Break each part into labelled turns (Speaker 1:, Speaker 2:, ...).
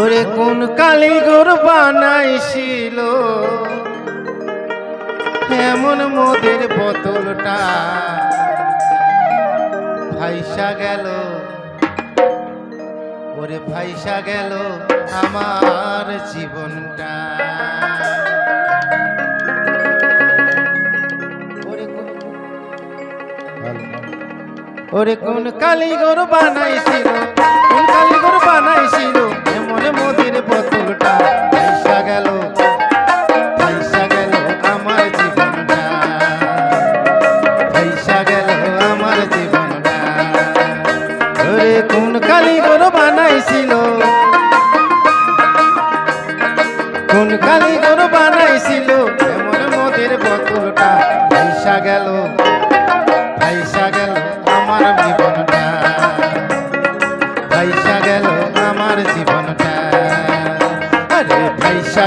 Speaker 1: ওরে কোন কালীগর বানাইছিল? এমন মোদের বোতলটা ভাইসা গেল। ওরে ভাইসা গেল আমার জীবনটা। ওরে কোন- কোন বানাইছিল? কোন কালীগর বানাইছিল?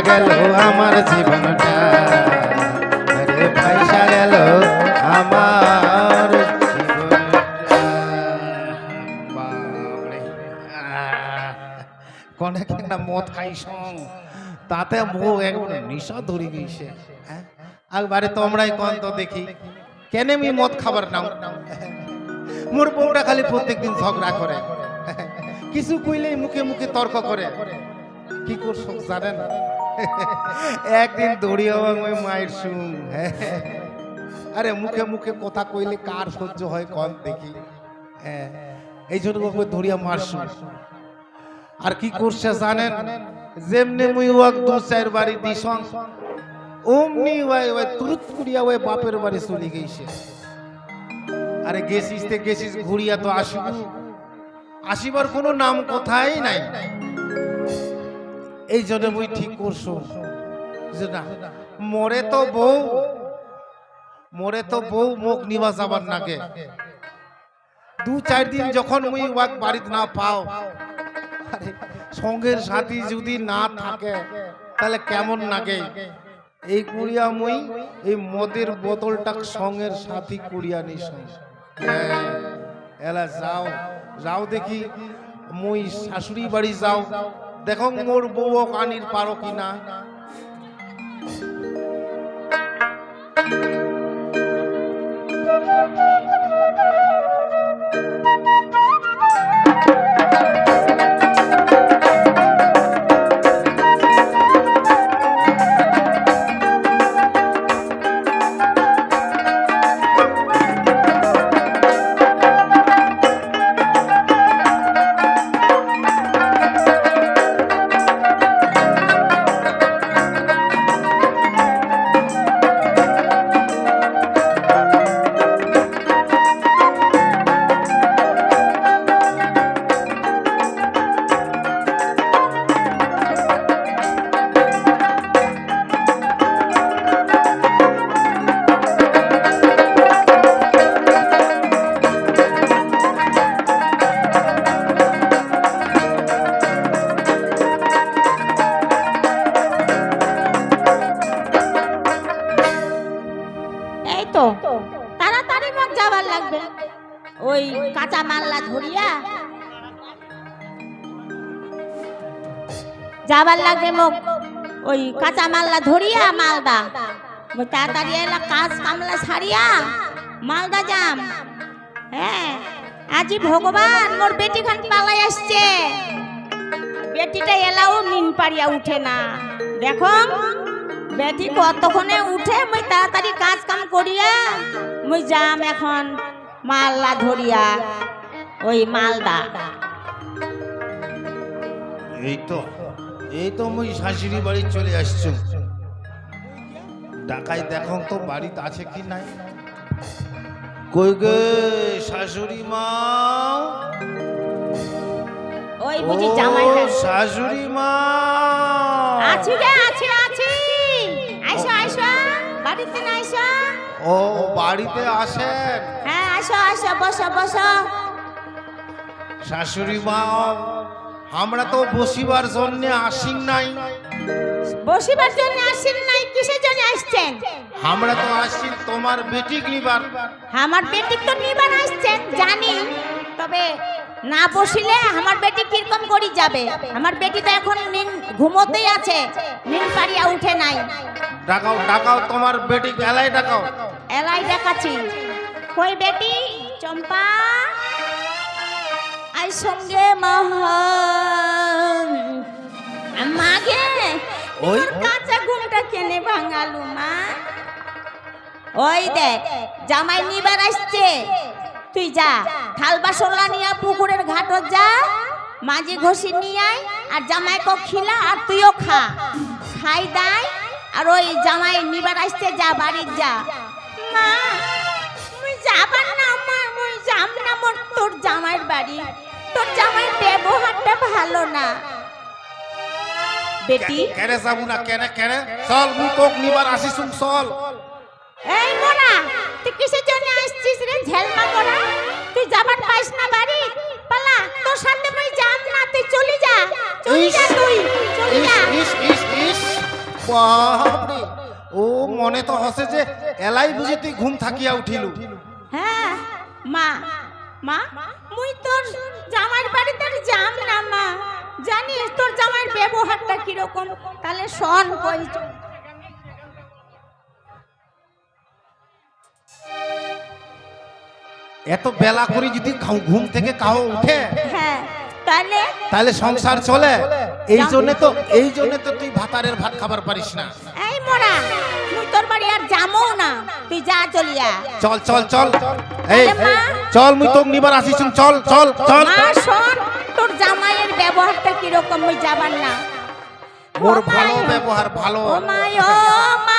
Speaker 1: গেল আমার জীবনটা। আরে ভাইসা গেল আমার কনেক একটা মদ খাইছ তাতে মুখ একবারে নিশা ধরে গেছে। হ্যাঁ? একবারে তোমরাই কন তো দেখি। কেন আমি মদ খাবার নাও? মোর বউটা খালি প্রত্যেকদিন ঝগড়া করে। কিছু কইলেই মুখে মুখে তর্ক করে। কি করছ জানেন? একদিন দৌড়িয়ে ওই মায়ের শুন। আরে মুখে মুখে কথা কইলে কার সহ্য হয় কন দেখি। হ্যাঁ এই জন্য ধরিয়া মারছু আর কি করছে জানেন? যেমনি মুই ওয়াক দু চার বাড়ি দিছং, অমনি ওই ওই তুরুত কুড়িয়া ওই বাপের বাড়ি চলে গেছে। আরে গেছিস তে গেছিস, ঘুরিয়া তো আসিব। আসিবার কোনো নাম কথাই নাই। এই জন্য মুই ঠিক করছ না মরে তো বউ মরে তো বউ মুখ নিবা যাবার নাগে। দু চার দিন যখন মুই ওয়াক বাড়িতে না পাও সঙ্গের সাথী যদি না থাকে তাহলে কেমন লাগে এই কুড়িয়া মুই এই মদের বোতলটা সঙ্গের সাথী কুড়িয়া নিস হ্যাঁ, এলা যাও যাও দেখি মুই শাশুড়ি বাড়ি যাও। দেখো মোর বউ কানির পারো কিনা।
Speaker 2: এই তাড়াতাড়ি লাগবে। ওই কাঁচা মাল্লা ধরিয়া যাবার লাগবে মুখ ওই কাঁচা মাল্লা ধরিয়া মালদা। তাড়াতাড়ি এলা কাজ কামলা মালদা যাম। হ্যাঁ আজি ভগবান মোর বেটি খান পালাই আসছে। বেটিটা এলাও নিন পারিয়া উঠে না। দেখো বেটি কতক্ষণে উঠে, মুই তাড়াতাড়ি কাজ কাম করিয়া মুই যাম এখন মাল্লা ধরিয়া ওই মালদা।
Speaker 1: এই তো এই তো মুই শাশুড়ি বাড়ি চলে আসছো। ডাকাই দেখো তো বাড়িতে আছে কি নাই। কই গে শাশুড়ি মা?
Speaker 2: ওই বুঝি জামাই।
Speaker 1: শাশুড়ি মা।
Speaker 2: আছি রে আছি আছি। আইসো আইসো। বাড়িতে না আইসো?
Speaker 1: ও বাড়িতে আসেন।
Speaker 2: হ্যাঁ আইসো আইসো বসো বসো।
Speaker 1: শাশুড়ি মা আমরা তো বসিবার জন্য আসি নাই।
Speaker 2: বসিবার জন্য আসছেন নাই কিসের জন্য আসছেন?
Speaker 1: আমরা তো আসছি তোমার বেটি নিবার।
Speaker 2: আমার বেটি তো নিবার আসছেন জানি। তবে না বসিলে আমার বেটি কীরকম করি যাবে? আমার বেটি তো এখন নিন ঘুমোতেই আছে নিন পারিয়া উঠে নাই।
Speaker 1: ডাকাও ডাকাও তোমার বেটি গেলাই ডাকাও।
Speaker 2: এলাই দেখাচ্ছি কই বেটি? চম্পা? আই সঙ্গে মহন মাগে?
Speaker 1: ওই
Speaker 2: কাঁচা ঘুমটা কেনে ভাঙালু মা? ওই দেখ জামাই নিবার আসছে। তুই যা। থাল বাসলা নিয়ে পুকুরের ঘাটত যা। মাঝে ঘষি নিয়ে আয়, আর জামাই জামাইকে খিলা, আর তুইও খা। খাই দাই, আর ওই জামাই নিবার আসছে যা, বাড়ির যা। মা যাবার না মা, মুই যাম না মোর তোর জামাইয়ের বাড়ি। তোর জামাইয়ের ব্যবহারটা ভালো না। বেটি?
Speaker 1: কেনে যাব না কেনে কেনে চল তোক নিবার আসিছুম চল।
Speaker 2: এই মোরা তুই কিসের জন্য আসছিস রে ঝেলমা করা? তুই যাবার পাইস না বাড়ি? পালা তোর সাথে মুই যাম না তুই চলে যা চলে যা তুই চলে যা।
Speaker 1: ইস ইস ইস বাপরে ও মনে তো হসে যে এলাই বুঝি তুই ঘুম থাকিয়া উঠিলু।
Speaker 2: হ্যাঁ মা মা মুই তোর জামাইয়ের বাড়িতে আর যাম না মা। জানিস তোর জামাইয়ের ব্যবহারটা কীরকম? তাহলে শোন কই
Speaker 1: এত বেলা করে যদি ঘুম থেকে কাউ উঠে
Speaker 2: হ্যাঁ তাহলে?
Speaker 1: তাহলে সংসার চলে। এই জন্য তো এই জন্য তো তুই ভাতারের ভাত খাবার পারিস না।
Speaker 2: এই মোরা মুই তোর বাড়ি আর যামও না। তুই যা চলিয়া
Speaker 1: চল চল চল। এই
Speaker 2: আরে মা।
Speaker 1: চল মুই তোক নিবার আসিছুম চল চল চল।
Speaker 2: মা শোন তোর জামাইয়ের ব্যবহারটা কীরকম যাবার না।
Speaker 1: মোর ভালো ব্যবহার ভালো।
Speaker 2: ও মা ও মা।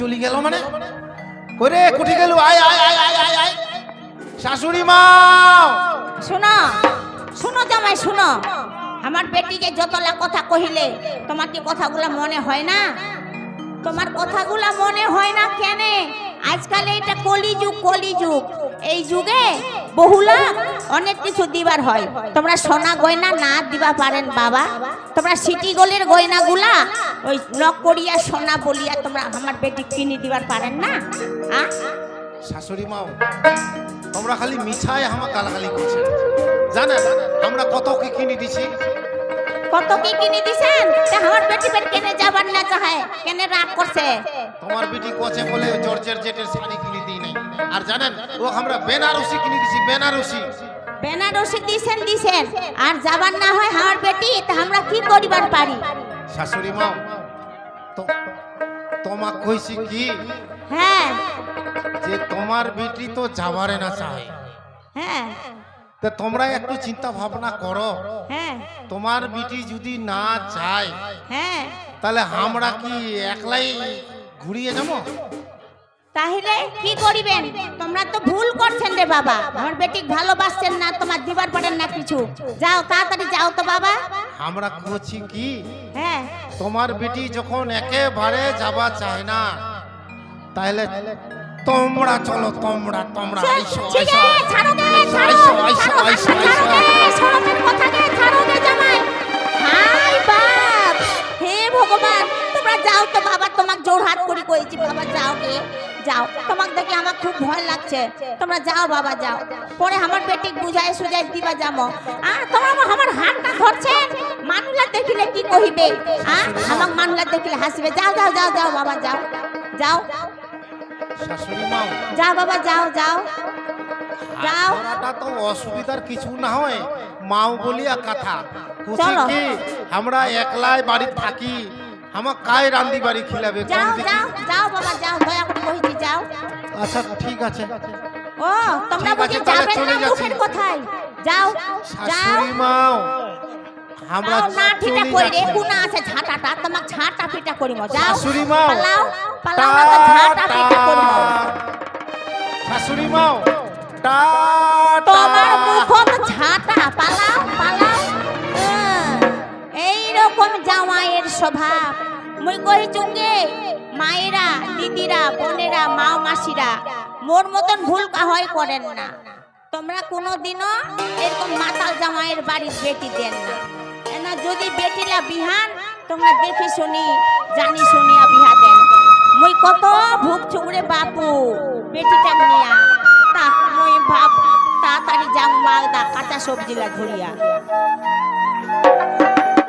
Speaker 2: চলে
Speaker 1: গেল মানে? করে কুটি গেল? আয় আয় আয় আয় আয় আয়। শাশুড়ি মা!
Speaker 2: শোনো শোনো জামাই, শোনো। আমার বেটিকে যতলা কথা কহিলে, তোমার কি কথাগুলা মনে হয় না? তোমার কথাগুলা মনে হয় না কেন? আজকাল এটা কলিযুগ কলিযুগ। এই যুগে বহুলা অনেক কিছু দিবার হয়। তোমরা সোনা গয়না না দিবা পারেন বাবা। তোমরা সিটি গোলের গয়নাগুলা ওই নক করিয়া সোনা বলিয়া তোমরা আমার বেটি কিনে দিবার পারেন না?
Speaker 1: শাশুড়ি মাও, তোমরা খালি মিছায় আমার গালাগালি করছেন জানেন, আমরা কত কি কিনে দিছি?
Speaker 2: কত কি কিনে দিছেন? তা আমার বেটি বেট কেনে যাবার না চাহে কেনে রাগ করছে?
Speaker 1: তোমার বিটি কচে বলে জর্জের জেটের শাড়ি কিনে দিই নাই। আর জানেন ও আমরা বেনারসি কিনে দিছি বেনারসি।
Speaker 2: বেনারসি দিছেন দিছেন। আর যাবার না হয় আমার বেটি তা আমরা কি করিবার পারি?
Speaker 1: শাশুড়ি মাও তো তোমাক কইছি কি?
Speaker 2: হ্যাঁ।
Speaker 1: যে তোমার বিটি তো যাবারে না চায়
Speaker 2: হ্যাঁ।
Speaker 1: তা তোমরা একটু চিন্তা ভাবনা করো।
Speaker 2: হ্যাঁ।
Speaker 1: তোমার বিটি যদি না চায়
Speaker 2: হ্যাঁ।
Speaker 1: তাহলে আমরা কি একলাই ঘুরিয়ে যাব
Speaker 2: তাহলে কি করিবেন? তোমরা তো ভুল করছেন রে বাবা। আমার বেটি ভালোবাসছেন না তোমার দিবার পারেন না কিছু। যাও তাড়াতাড়ি যাও তো বাবা।
Speaker 1: আমরা করছি কি?
Speaker 2: হ্যাঁ।
Speaker 1: তোমার বেটি যখন একেবারে যাবা চায় না তাহলে তোমরা চলো তোমরা তোমরা আইসো আইসো
Speaker 2: ছাড়ো গে ছাড়ো
Speaker 1: আইসো, আইসো, আইসো, আইসো।
Speaker 2: সরমের কথা গে ছাড়ো গে জামাই। হাই বাপ হে ভগবান তোমরা যাও তো বাবা তোমাকে জোর হাত করে কইছি বাবা যাও কে যাও। তোমাকে দেখে আমার খুব ভয় লাগছে। তোমরা যাও বাবা যাও। পরে আমার বেটি বুঝায় সুজাই দিবা যামো আ তোমরা আমার হাতটা ধরছেন? মানুলা দেখিলে কি কহিবে? আ আমাক মানুলা দেখিলে হাসিবে। যাও যাও যাও যাও বাবা যাও। যাও।
Speaker 1: শাশুড়ি
Speaker 2: যাও বাবা যাও যাও। যাও।
Speaker 1: করাটা তো অসুবিধার কিছু না হয়। মাও বলিয়া কথা।
Speaker 2: চলো।
Speaker 1: আমরা একলাই বাড়ি থাকি। আমার কায় রান্দি বাড়ি খিলাবে
Speaker 2: যাও? যাও যাও বাবা যাও দয়া করে কইছি যাও।
Speaker 1: আচ্ছা ঠিক আছে।
Speaker 2: ও তোমরা বুঝি
Speaker 1: চলে
Speaker 2: না মুখের কথায়? যাও যাও
Speaker 1: শাশুড়ি মাও। আমরা
Speaker 2: কই রে। আছে ঝাঁটাটা তোমাক ঝাঁটা পিটা করিম যাও
Speaker 1: শাশুড়ি
Speaker 2: পালাও পালাও না ঝাঁটা পিটা করিম
Speaker 1: শাশুড়ি টা
Speaker 2: তোমার মুখত ঝাঁটা পালাও পালাও। এই রকম জামাইয়ের স্বভাব। মুই কই চুঙ্গে মায়েরা দিদিরা বোনেরা মা মাসিরা মোর মতন ভুল হয় করেন না। তোমরা কোনোদিনও এরকম মাতাল জামাইয়ের বাড়ির বেটি দেন না। কেন যদি বেটিলা বিহান, তোমরা দেখি শুনি, জানি শুনিয়া বিহা দেন। মুই কত ভুক চুগড়ে বাপু বেটিটা নিয়া। তা মুই ভাব, তাড়াতাড়ি যাও, মালদা, কাঁচা সবজি লা ধরিয়া।